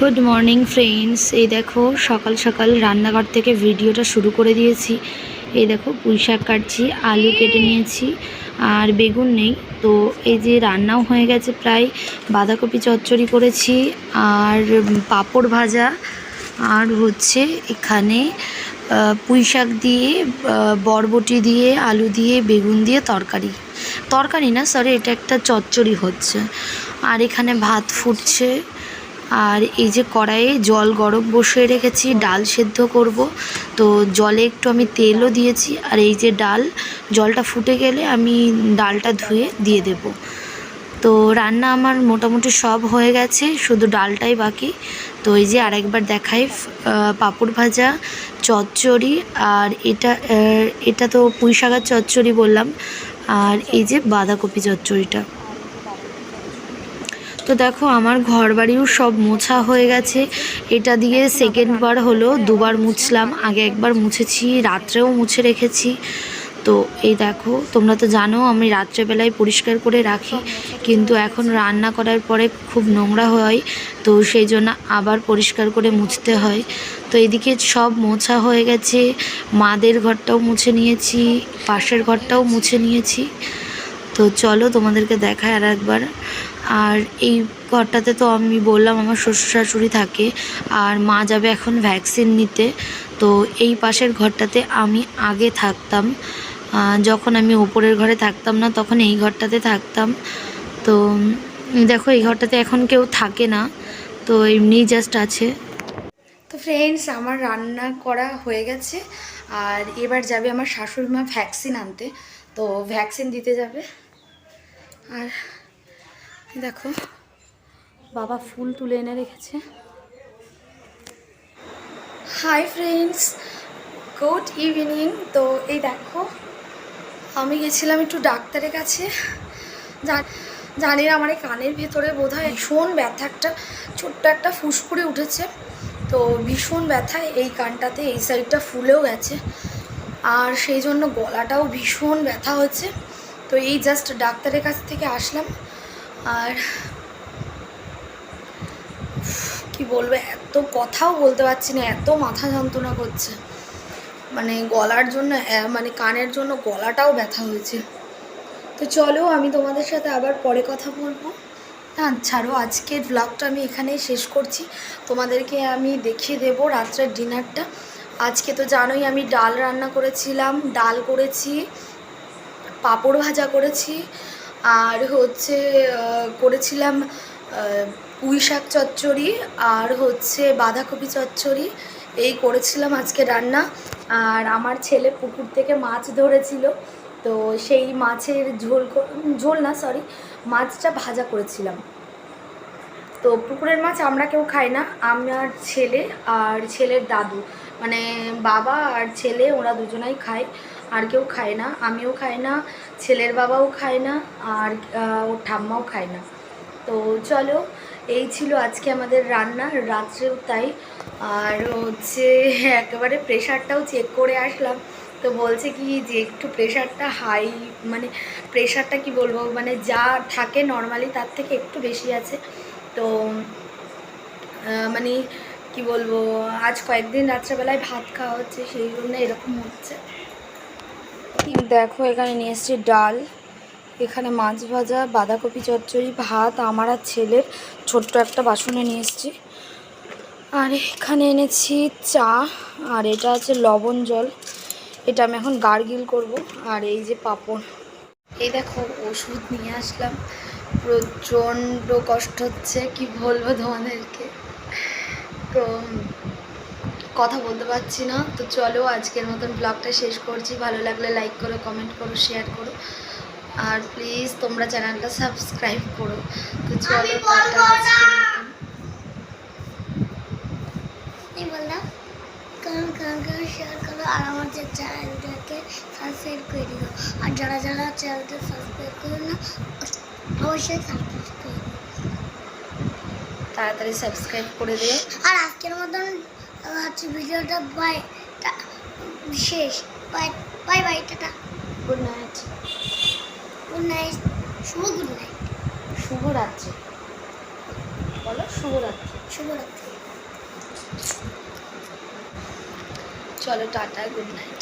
Good morning friends এই দেখো, সকাল সকাল রান্নাঘর থেকে ভিডিওটা শুরু করে দিয়েছি। এই দেখো, পুঁই শাক কাটছি, আলু কেটে নিয়েছি, আর বেগুন নেই। তো এই যে রান্নাও হয়ে গেছে প্রায়। বাঁধাকপি চচ্চড়ি করেছি, আর পাঁপড় ভাজা, আর হচ্ছে এখানে পুঁই শাক দিয়ে বরবটি দিয়ে, আলু দিয়ে, বেগুন দিয়ে তরকারি। তরকারি না সরি এটা একটা চচ্চড়ি হচ্ছে। আর এখানে ভাত ফুটছে। আর এই যে কড়াইয়ে জল গরম বসিয়ে রেখেছি, ডাল সেদ্ধ করব। তো জলে একটু আমি তেলও দিয়েছি আর এই যে ডাল, জলটা ফুটে গেলে আমি ডালটা ধুয়ে দিয়ে দেব। তো রান্না আমার মোটামুটি সব হয়ে গেছে, শুধু ডালটাই বাকি। তো এই যে আরেকবার দেখাই পাঁপড় ভাজা, চচ্চড়ি আর এটা এটা তো পুঁই শাকের চচ্চড়ি বললাম। আর এই যে বাঁধাকপি চচ্চড়িটা। তো দেখো, আমার ঘর বাড়িও সব মোছা হয়ে গেছে। এটা দিয়ে সেকেন্ড বার হলো দুবার মুছলাম। আগে একবার মুছেছি, রাত্রেও মুছে রেখেছি। তো এই দেখো, তোমরা তো জানো আমি রাত্রেবেলায় পরিষ্কার করে রাখি, কিন্তু এখন রান্না করার পরে খুব নোংরা হয়, তো সেই জন্য আবার পরিষ্কার করে মুছতে হয়। তো এদিকে সব মোছা হয়ে গেছে, মাদের ঘরটাও মুছে নিয়েছি, পাশের ঘরটাও মুছে নিয়েছি। তো চলো তোমাদেরকে দেখায় আর একবার। আর এই ঘরটাতে তো আমি বললাম আমার শ্বশুর শাশুড়ি থাকে, আর মা যাবে এখন ভ্যাকসিন নিতে। তো এই পাশের ঘরটাতে আমি আগে থাকতাম। যখন আমি ওপরের ঘরে থাকতাম না, তখন এই ঘরটাতে থাকতাম। তো দেখো এই ঘরটাতে এখন কেউ থাকে না, তো এমনি জাস্ট আছে। তো ফ্রেন্ডস আমার রান্না করা হয়ে গেছে, আর এবার যাবে আমার শাশুড়ি মা ভ্যাকসিন আনতে। তো ভ্যাকসিন দিতে যাবে। আর দেখো, বাবা ফুল তুলে এনে রেখেছে। হাই ফ্রেন্ডস গুড ইভিনিং তো এই দেখো, আমি গেছিলাম একটু ডাক্তারের কাছে। জানি না আমার এই কানের ভেতরে বোধ হয় ভীষণ ব্যথা, একটা ছোট্ট একটা ফুসকুড়ি উঠেছে। তো ভীষণ ব্যথা এই কানটাতে, এই সাইডটা ফুলেও গেছে। আর সেই জন্য গলাটাও ভীষণ ব্যথা হচ্ছে তো এই জাস্ট ডাক্তারের কাছ থেকে আসলাম। আর কি বলব, এত কথাও বলতে পারছি না, এত মাথা যন্ত্রণা করছে। মানে গলার জন্য মানে কানের জন্য গলাটাও ব্যথা হয়েছে। তো চলো আমি তোমাদের সাথে আবার পরে কথা বলব। না, ছাড়ো, আজকের ব্লগটা আমি এখানেই শেষ করছি। তোমাদেরকে আমি দেখিয়ে দেবো রাত্রের ডিনারটা আজকে তো জানোই আমি ডাল রান্না করেছিলাম, ডাল করেছি পাঁপড় ভাজা করেছি, আর হচ্ছে করেছিলাম পুঁই শাক চচ্চড়ি, আর হচ্ছে বাঁধাকপি চচ্চড়ি, এই করেছিলাম আজকে রান্না। আর আমার ছেলে পুকুর থেকে মাছ ধরেছিল, তো সেই মাছের ঝোল ঝোল না সরি মাছটা ভাজা করেছিলাম। তো পুকুরের মাছ আমরা কেউ খাই না, আমার ছেলে আর ছেলের দাদু। মানে বাবা আর ছেলে, ওরা দুজনাই খায়, আর কেউ খায় না। আমিও খাই না, ছেলের বাবাও খায় না, আর ওর ঠাম্মাও খায় না। তো চলো, এই ছিল আজকে আমাদের রান্না, রাত্রেও তাই। আর হচ্ছে, একেবারে প্রেশারটাও চেক করে আসলাম। তো বলছে কি যে, একটু প্রেশারটা হাই মানে প্রেশারটা কি বলব মানে যা থাকে নর্মালি তার থেকে একটু বেশি আছে। তো মানে কি বলব আজ কয়েকদিন রাত্রেবেলায় ভাত খাওয়া হচ্ছে সেই জন্য এরকম হচ্ছে। দেখো এখানে নিয়ে এসেছি ডাল এখানে মাছ ভাজা বাঁধাকপি চচ্চড়ি ভাত আমার আর ছেলের ছোট্ট একটা বাসনে নিয়ে এসেছি। আর এখানে এনেছি চা আর এটা আছে লবণ জল। এটা আমি এখন গার্গিল করব আর এই যে পাপড়। এই দেখো ওষুধ নিয়ে আসলাম। প্রচণ্ড কষ্ট হচ্ছে কি বলব তোমাদেরকে। কথা বলতে পারছি না। তো চলো আজকের মতন ব্লগটা শেষ করছি। ভালো লাগলে লাইক করো কমেন্ট করো শেয়ার করো। আর প্লিজ তোমরা চ্যানেলটা সাবস্ক্রাইব করো। তো চলো কারণ কারণ কারণ শেয়ার করো আর আমার যে চ্যানেলটাকে সাবস্ক্রাইব করে দিও। আর যারা যারা চ্যানেলটা সাবস্ক্রাইব করে না অবশ্যই সাবস্ক্রাইব তাড়াতাড়ি সাবস্ক্রাইব করে দিও আর আজকের মতন হচ্ছে ভিডিওটা বাই শেষ। Bye bye bye tata. Good night good night শুভ গুড নাইট শুভরাত্রি। বলো শুভরাত্রি। শুভরাত্রি। চলো টাটা গুড নাইট